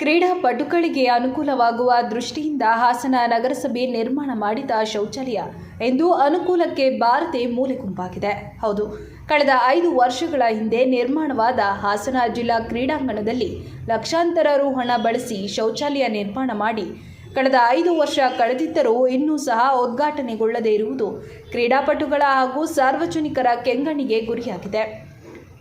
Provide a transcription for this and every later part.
ಕ್ರೀಡಾಪಟುಗಳಿಗೆ ಅನುಕೂಲವಾಗುವ ದೃಷ್ಟಿಯಿಂದ ಹಾಸನ ನಗರಸಭೆ ನಿರ್ಮಾಣ ಮಾಡಿದ ಶೌಚಾಲಯ ಎಂದು ಅನುಕೂಲಕ್ಕೆ ಬಾರದೆ ಮೂಲೆ ಗುಂಪಾಗಿದೆ ಹೌದು, ಕಳೆದ ಐದು ವರ್ಷಗಳ ಹಿಂದೆ ನಿರ್ಮಾಣವಾದ ಹಾಸನ ಜಿಲ್ಲಾ ಕ್ರೀಡಾಂಗಣದಲ್ಲಿ ಲಕ್ಷಾಂತರ ರು ಹಣ ಬಳಸಿ ಶೌಚಾಲಯ ನಿರ್ಮಾಣ ಮಾಡಿ, ಕಳೆದ ಐದು ವರ್ಷ ಕಳೆದಿದ್ದರೂ ಇನ್ನೂ ಸಹ ಉದ್ಘಾಟನೆಗೊಳ್ಳದೇ ಇರುವುದು ಕ್ರೀಡಾಪಟುಗಳ ಹಾಗೂ ಸಾರ್ವಜನಿಕರ ಕೆಂಗಣ್ಣಿಗೆ ಗುರಿಯಾಗಿದೆ.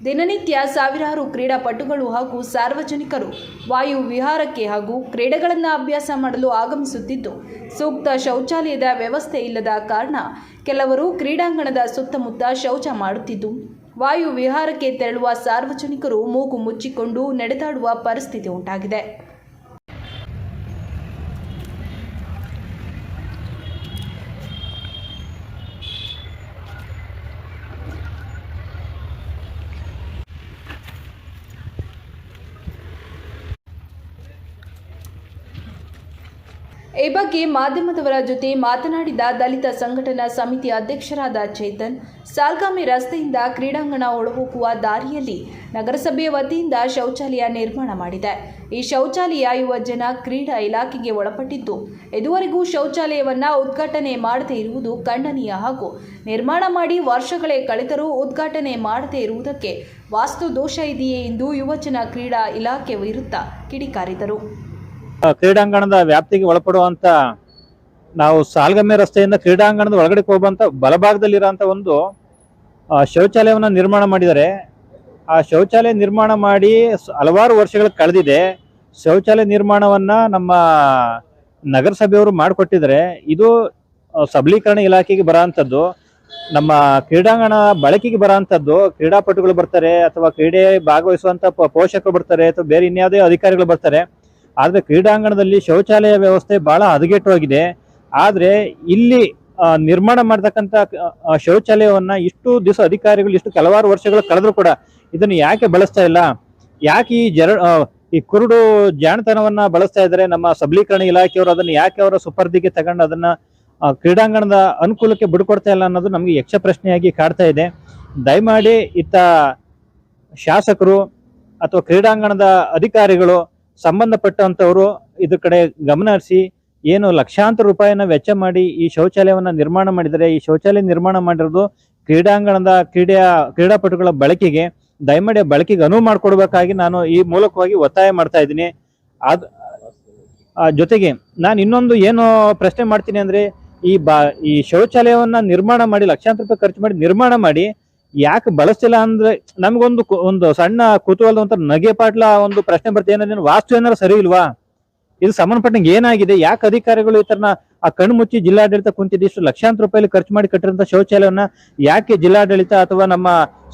ದಿನನಿತ್ಯ ಸಾವಿರಾರು ಕ್ರೀಡಾಪಟುಗಳು ಹಾಗೂ ಸಾರ್ವಜನಿಕರು ವಾಯು ವಿಹಾರಕ್ಕೆ ಹಾಗೂ ಕ್ರೀಡೆಗಳನ್ನು ಅಭ್ಯಾಸ ಮಾಡಲು ಆಗಮಿಸುತ್ತಿದ್ದು, ಸೂಕ್ತ ಶೌಚಾಲಯದ ವ್ಯವಸ್ಥೆ ಇಲ್ಲದ ಕಾರಣ ಕೆಲವರು ಕ್ರೀಡಾಂಗಣದ ಸುತ್ತಮುತ್ತ ಶೌಚ ಮಾಡುತ್ತಿದ್ದು, ವಾಯು ವಿಹಾರಕ್ಕೆ ತೆರಳುವ ಸಾರ್ವಜನಿಕರು ಮೂಗು ಮುಚ್ಚಿಕೊಂಡು ನಡೆದಾಡುವ ಪರಿಸ್ಥಿತಿ ಉಂಟಾಗಿದೆ. ಈ ಬಗ್ಗೆ ಮಾಧ್ಯಮದವರ ಜೊತೆ ಮಾತನಾಡಿದ ದಲಿತ ಸಂಘಟನಾ ಸಮಿತಿ ಅಧ್ಯಕ್ಷರಾದ ಚೇತನ್, ಸಾಲ್ಗಾಮಿ ರಸ್ತೆಯಿಂದ ಕ್ರೀಡಾಂಗಣ ಒಳಹೋಗುವ ದಾರಿಯಲ್ಲಿ ನಗರಸಭೆ ವತಿಯಿಂದ ಶೌಚಾಲಯ ನಿರ್ಮಾಣ ಮಾಡಿದೆ. ಈ ಶೌಚಾಲಯ ಯುವ ಜನ ಕ್ರೀಡಾ ಇಲಾಖೆಗೆ ಒಳಪಟ್ಟಿದ್ದು, ಇದುವರೆಗೂ ಶೌಚಾಲಯವನ್ನು ಉದ್ಘಾಟನೆ ಮಾಡದೇ ಇರುವುದು ಖಂಡನೀಯ ಹಾಗೂ ನಿರ್ಮಾಣ ಮಾಡಿ ವರ್ಷಗಳೇ ಕಳೆದರೂ ಉದ್ಘಾಟನೆ ಮಾಡದೇ ಇರುವುದಕ್ಕೆ ವಾಸ್ತು ದೋಷ ಇದೆಯೇ ಎಂದು ಯುವಜನ ಕ್ರೀಡಾ ಇಲಾಖೆ ವಿರುದ್ಧ ಕಿಡಿಕಾರಿದರು. ಕ್ರೀಡಾಂಗಣದ ವ್ಯಾಪ್ತಿಗೆ ಒಳಪಡುವಂತ ನಾವು ಸಾಲ್ಗಮ್ಮೆ ರಸ್ತೆಯಿಂದ ಕ್ರೀಡಾಂಗಣದ ಒಳಗಡೆ ಹೋಗುವಂತ ಬಲಭಾಗದಲ್ಲಿರುವಂತ ಒಂದು ಶೌಚಾಲಯವನ್ನು ನಿರ್ಮಾಣ ಮಾಡಿದ್ದಾರೆ. ಆ ಶೌಚಾಲಯ ನಿರ್ಮಾಣ ಮಾಡಿ ಹಲವಾರು ವರ್ಷಗಳು ಕಳೆದಿದೆ. ಶೌಚಾಲಯ ನಿರ್ಮಾಣವನ್ನ ನಮ್ಮ ನಗರಸಭೆಯವರು ಮಾಡಿಕೊಟ್ಟಿದ್ದಾರೆ. ಇದು ಸಬಲೀಕರಣ ಇಲಾಖೆಗೆ ಬರೋಂಥದ್ದು ನಮ್ಮ ಕ್ರೀಡಾಂಗಣ ಬಳಕೆಗೆ ಬರೋಂಥದ್ದು ಕ್ರೀಡಾಪಟುಗಳು ಬರ್ತಾರೆ ಅಥವಾ ಕ್ರೀಡೆ ಭಾಗವಹಿಸುವಂತ ಪೋಷಕರು ಬರ್ತಾರೆ ಅಥವಾ ಬೇರೆ ಇನ್ಯಾವುದೇ ಅಧಿಕಾರಿಗಳು ಬರ್ತಾರೆ. ಆದ್ರೆ ಕ್ರೀಡಾಂಗಣದಲ್ಲಿ ಶೌಚಾಲಯ ವ್ಯವಸ್ಥೆ ಬಹಳ ಹದಗೆಟ್ಟವಾಗಿದೆ ಆದರೆ ಇಲ್ಲಿ ನಿರ್ಮಾಣ ಮಾಡತಕ್ಕಂತ ಆ, ಶೌಚಾಲಯವನ್ನ ಇಷ್ಟು ದಿವಸ ಅಧಿಕಾರಿಗಳು ಇಷ್ಟು ಕೆಲವಾರು ವರ್ಷಗಳು ಕಳೆದ್ರು ಕೂಡ ಇದನ್ನು ಯಾಕೆ ಬಳಸ್ತಾ ಇಲ್ಲ? ಯಾಕೆ ಈ ಜರ ಈ ಕುರುಡು ಜಾಣತನವನ್ನ ಬಳಸ್ತಾ ಇದ್ದಾರೆ? ನಮ್ಮ ಸಬಲೀಕರಣ ಇಲಾಖೆಯವರು ಅದನ್ನ ಯಾಕೆ ಅವರ ಸುಪರ್ದಿಗೆ ತಗೊಂಡು ಅದನ್ನ ಕ್ರೀಡಾಂಗಣದ ಅನುಕೂಲಕ್ಕೆ ಬಿಡ್ಕೊಡ್ತಾ ಇಲ್ಲ ಅನ್ನೋದು ನಮಗೆ ಯಕ್ಷ ಪ್ರಶ್ನೆಯಾಗಿ ಕಾಡ್ತಾ ಇದೆ. ದಯಮಾಡಿ ಇತ್ತ ಶಾಸಕರು ಅಥವಾ ಕ್ರೀಡಾಂಗಣದ ಅಧಿಕಾರಿಗಳು ಸಂಬಂಧಪಟ್ಟಂತವರು ಇದ್ರ ಕಡೆ ಗಮನ ಹರಿಸಿ ಏನು ಲಕ್ಷಾಂತರ ರೂಪಾಯಿನ ವೆಚ್ಚ ಮಾಡಿ ಈ ಶೌಚಾಲಯವನ್ನು ನಿರ್ಮಾಣ ಮಾಡಿದರೆ ಈ ಶೌಚಾಲಯ ನಿರ್ಮಾಣ ಮಾಡಿರೋದು ಕ್ರೀಡಾಂಗಣದ ಕ್ರೀಡೆಯ ಕ್ರೀಡಾಪಟುಗಳ ಬಳಕೆಗೆ ದಯಮಾಡಿ ಬಳಕೆಗೆ ಅನುವು ಮಾಡಿಕೊಡ್ಬೇಕಾಗಿ ನಾನು ಈ ಮೂಲಕವಾಗಿ ಒತ್ತಾಯ ಮಾಡ್ತಾ ಇದ್ದೀನಿ. ಅದ್ ಆ, ಜೊತೆಗೆ ನಾನು ಇನ್ನೊಂದು ಏನು ಪ್ರಶ್ನೆ ಮಾಡ್ತೀನಿ ಅಂದರೆ ಈ ಬಾ ಈ ಶೌಚಾಲಯವನ್ನು ನಿರ್ಮಾಣ ಮಾಡಿ ಲಕ್ಷಾಂತರ ರೂಪಾಯಿ ಖರ್ಚು ಮಾಡಿ ನಿರ್ಮಾಣ ಮಾಡಿ ಯಾಕೆ ಬಳಸ್ತಿಲ್ಲ ಅಂದ್ರೆ ನಮ್ಗೊಂದು ಒಂದು ಸಣ್ಣ ಕುತೂಹಲದ ಒಂಥರ ನಗೆ ಪಾಟ್ಲ ಒಂದು ಪ್ರಶ್ನೆ ಬರ್ತದೆ ಏನಂದ್ರೆ ವಾಸ್ತು ಏನಾರ ಸರಿ ಇಲ್ವಾ? ಇದು ಸಂಬಂಧಪಟ್ಟಂಗೆ ಏನಾಗಿದೆ? ಯಾಕೆ ಅಧಿಕಾರಿಗಳು ಈ ತರನ ಆ ಕಣ್ಣು ಮುಚ್ಚಿ ಜಿಲ್ಲಾಡಳಿತ ಕುಂತಿದ್ದು ಇಷ್ಟು ಲಕ್ಷಾಂತರ ರೂಪಾಯಿ ಖರ್ಚು ಮಾಡಿ ಕಟ್ಟಿರಂತ ಶೌಚಾಲಯವನ್ನ ಯಾಕೆ ಜಿಲ್ಲಾಡಳಿತ ಅಥವಾ ನಮ್ಮ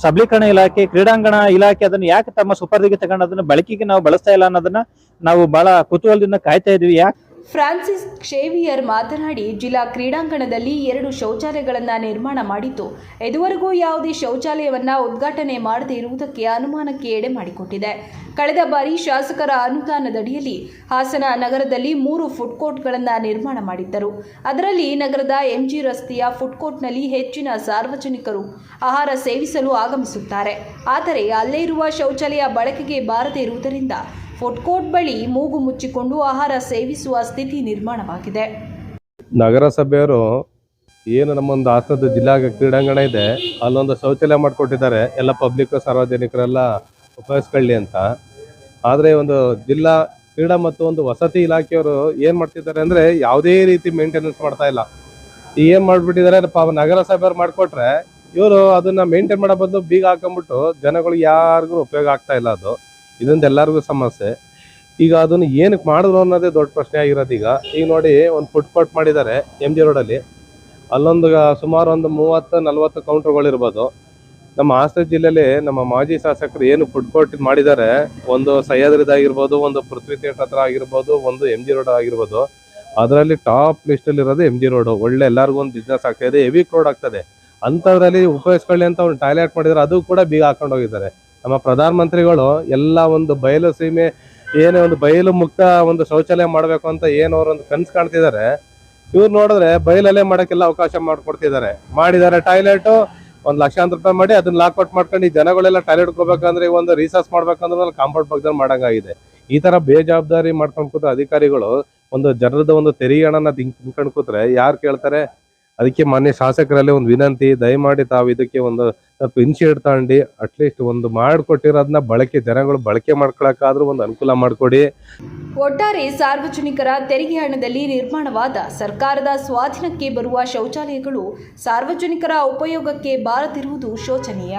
ಸಬಲೀಕರಣ ಇಲಾಖೆ, ಕ್ರೀಡಾಂಗಣ ಇಲಾಖೆ ಅದನ್ನ ಯಾಕೆ ತಮ್ಮ ಸುಪರ್ದಿಗೆ ತಗೊಂಡು ಅದನ್ನ ಬಳಕೆಗೆ ನಾವು ಬಳಸ್ತಾ ಇಲ್ಲ ಅನ್ನೋದನ್ನ ನಾವು ಬಹಳ ಕುತೂಹಲದಿಂದ ಕಾಯ್ತಾ ಇದೀವಿ. ಯಾಕೆ ಫ್ರಾನ್ಸಿಸ್ ಕ್ಷೇವಿಯರ್ ಮಾತನಾಡಿ, ಜಿಲ್ಲಾ ಕ್ರೀಡಾಂಗಣದಲ್ಲಿ ಎರಡು ಶೌಚಾಲಯಗಳನ್ನು ನಿರ್ಮಾಣ ಮಾಡಿತು ಇದುವರೆಗೂ ಯಾವುದೇ ಶೌಚಾಲಯವನ್ನು ಉದ್ಘಾಟನೆ ಮಾಡದೇ ಇರುವುದಕ್ಕೆ ಅನುಮಾನಕ್ಕೆ ಎಡೆ ಮಾಡಿಕೊಟ್ಟಿದೆ. ಕಳೆದ ಬಾರಿ ಶಾಸಕರ ಅನುದಾನದಡಿಯಲ್ಲಿ ಹಾಸನ ನಗರದಲ್ಲಿ ಮೂರು ಫುಡ್ ಕೋರ್ಟ್ಗಳನ್ನು ನಿರ್ಮಾಣ ಮಾಡಿದ್ದರು. ಅದರಲ್ಲಿ ನಗರದ ಎಂಜಿ ರಸ್ತೆಯ ಫುಡ್ ಕೋರ್ಟ್ನಲ್ಲಿ ಹೆಚ್ಚಿನ ಸಾರ್ವಜನಿಕರು ಆಹಾರ ಸೇವಿಸಲು ಆಗಮಿಸುತ್ತಾರೆ. ಆದರೆ, ಅಲ್ಲೇ ಇರುವ ಶೌಚಾಲಯ ಬಳಕೆಗೆ ಬಾರದೇ ಇರುವುದರಿಂದ ಫುಡ್ ಕೋರ್ಟ್ ಬಳಿ ಮೂಗು ಮುಚ್ಚಿಕೊಂಡು ಆಹಾರ ಸೇವಿಸುವ ಸ್ಥಿತಿ ನಿರ್ಮಾಣವಾಗಿದೆ. ನಗರಸಭೆಯವರು ಏನು ನಮ್ಮೊಂದು ಹಾಸನದ ಜಿಲ್ಲಾ ಕ್ರೀಡಾಂಗಣ ಇದೆ, ಅಲ್ಲೊಂದು ಶೌಚಾಲಯ ಮಾಡಿಕೊಟ್ಟಿದ್ದಾರೆ. ಎಲ್ಲ ಪಬ್ಲಿಕ್, ಸಾರ್ವಜನಿಕರೆಲ್ಲ ಉಪಯೋಗಿಸ್ಕೊಳ್ಳಿ ಅಂತ. ಆದರೆ ಒಂದು ಜಿಲ್ಲಾ ಕ್ರೀಡಾ ಮತ್ತು ಒಂದು ವಸತಿ ಇಲಾಖೆಯವರು ಏನು ಮಾಡ್ತಿದ್ದಾರೆ ಅಂದರೆ ಯಾವುದೇ ರೀತಿ ಮೇಂಟೆನೆನ್ಸ್ ಮಾಡ್ತಾ ಇಲ್ಲ. ಏನು ಮಾಡಿಬಿಟ್ಟಿದ್ದಾರೆ ಪಾಪ ನಗರಸಭೆಯವ್ರು ಮಾಡಿಕೊಟ್ರೆ ಇವರು ಅದನ್ನ ಮೇಂಟೈನ್ ಮಾಡೋ ಬದಲು ಬೀಗ ಹಾಕೊಂಡ್ಬಿಟ್ಟು ಜನಗಳಿಗೆ ಯಾರಿಗೂ ಉಪಯೋಗ ಆಗ್ತಾ ಇಲ್ಲ ಅದು. ಇದೊಂದು ಎಲ್ಲರಿಗೂ ಸಮಸ್ಯೆ. ಈಗ ಅದನ್ನು ಏನಕ್ಕೆ ಮಾಡಿದ್ರು ಅನ್ನೋದೇ ದೊಡ್ಡ ಪ್ರಶ್ನೆ ಆಗಿರೋದು ಈಗ. ಈಗ ನೋಡಿ ಒಂದು ಫುಡ್ ಕೋರ್ಟ್ ಮಾಡಿದ್ದಾರೆ ಎಂ ಜಿ ರೋಡಲ್ಲಿ ಅಲ್ಲೊಂದು ಸುಮಾರು ಒಂದು ಮೂವತ್ತು, ನಲ್ವತ್ತು ಕೌಂಟರ್ಗಳಿರ್ಬೋದು ನಮ್ಮ ಹಾಸನ ಜಿಲ್ಲೆಯಲ್ಲಿ ನಮ್ಮ ಮಾಜಿ ಶಾಸಕರು ಏನು ಫುಡ್ ಕೋರ್ಟ್ ಮಾಡಿದ್ದಾರೆ? ಒಂದು ಸಹ್ಯಾದ್ರಿದಾಗಿರ್ಬೋದು ಒಂದು ಪೃಥ್ವಿ ಥಿಯೇಟರ್ ಹತ್ರ ಆಗಿರ್ಬೋದು, ಒಂದು ಎಂ ಜಿ ರೋಡ್ ಆಗಿರ್ಬೋದು. ಅದರಲ್ಲಿ ಟಾಪ್ ಲಿಸ್ಟಲ್ಲಿ ಇರೋದು ಎಂ ಜಿ ರೋಡು ಒಳ್ಳೆ ಎಲ್ಲರಿಗೂ ಒಂದು ಬಿಸ್ನೆಸ್ ಆಗ್ತಾ ಇದೆ ಹೆವಿ ಕ್ರೋಡ್ ಆಗ್ತದೆ ಅಂಥದ್ರಲ್ಲಿ ಉಪಯೋಗಿಸ್ಕೊಳ್ಳಿ ಅಂತ ಒಂದು ಟಾಯ್ಲೆಟ್ ಮಾಡಿದರೆ ಅದು ಕೂಡ ಬೀಗ ಹಾಕೊಂಡು ಹೋಗಿದ್ದಾರೆ. ನಮ್ಮ ಪ್ರಧಾನಮಂತ್ರಿಗಳು ಎಲ್ಲ ಒಂದು ಬಯಲು ಸೀಮೆ, ಏನೇ ಒಂದು ಬಯಲು ಮುಕ್ತ ಒಂದು ಶೌಚಾಲಯ ಮಾಡಬೇಕು ಅಂತ ಏನು ಅವ್ರು ಒಂದು ಕನ್ಸು ಕಾಣ್ತಿದ್ದಾರೆ ಇವ್ರು ನೋಡಿದ್ರೆ ಬಯಲಲ್ಲೇ ಮಾಡೋಕ್ಕೆಲ್ಲ ಅವಕಾಶ ಮಾಡಿಕೊಡ್ತಿದ್ದಾರೆ ಮಾಡಿದ್ದಾರೆ ಟಾಯ್ಲೆಟು, ಒಂದು ಲಕ್ಷಾಂತರ ರೂಪಾಯಿ ಮಾಡಿ ಅದನ್ನ ಲಾಕ್ಔಟ್ ಮಾಡ್ಕೊಂಡು ಈ ಜನಗಳೆಲ್ಲ ಟಾಯ್ಲೆಟ್ ಹೋಗ್ಬೇಕಂದ್ರೆ ಈಗ ಒಂದು ರೀಸರ್ಚ್ ಮಾಡ್ಬೇಕಂದ್ರೆ ಕಾಂಪೌಂಡ್ ಪಕ್ಕದಲ್ಲಿ ಮಾಡಂಗಾಗಿದೆ. ಈ ತರ ಬೇಜವಾಬ್ದಾರಿ ಮಾಡ್ಕೊಂಡು ಕೂತ ಅಧಿಕಾರಿಗಳು ಒಂದು ಜನರದ ಒಂದು ತೆರಿಗೆ ಹಣನ ತಿಂಕೊಂಡು ಕೂತ್ರೆ ಯಾರು ಕೇಳ್ತಾರೆ? ಅದಕ್ಕೆ ಮಾನ್ಯ ಶಾಸಕರಲ್ಲಿ ಒಂದು ವಿನಂತಿ, ದಯಮಾಡಿ ತಾವು ಇದಕ್ಕೆ ಒಂದು ಸ್ವಲ್ಪ ಇನಿಷಿಯೇಟ್ ತಗೊಂಡು ಅಟ್ಲೀಸ್ಟ್ ಒಂದು ಮಾಡಿಕೊಟ್ಟಿರೋದನ್ನ ಬಳಕೆ, ಜನಗಳು ಬಳಕೆ ಮಾಡ್ಕೊಳಕ್ಕಾದ್ರೂ ಒಂದು ಅನುಕೂಲ ಮಾಡಿಕೊಡಿ. ಒಟ್ಟಾರೆ ಸಾರ್ವಜನಿಕರ ತೆರಿಗೆ ಹಣದಲ್ಲಿ ನಿರ್ಮಾಣವಾದ ಸರ್ಕಾರದ ಸ್ವಾಧೀನಕ್ಕೆ ಬರುವ ಶೌಚಾಲಯಗಳು ಸಾರ್ವಜನಿಕರ ಉಪಯೋಗಕ್ಕೆ ಬಾರದಿರುವುದು ಶೋಚನೀಯ.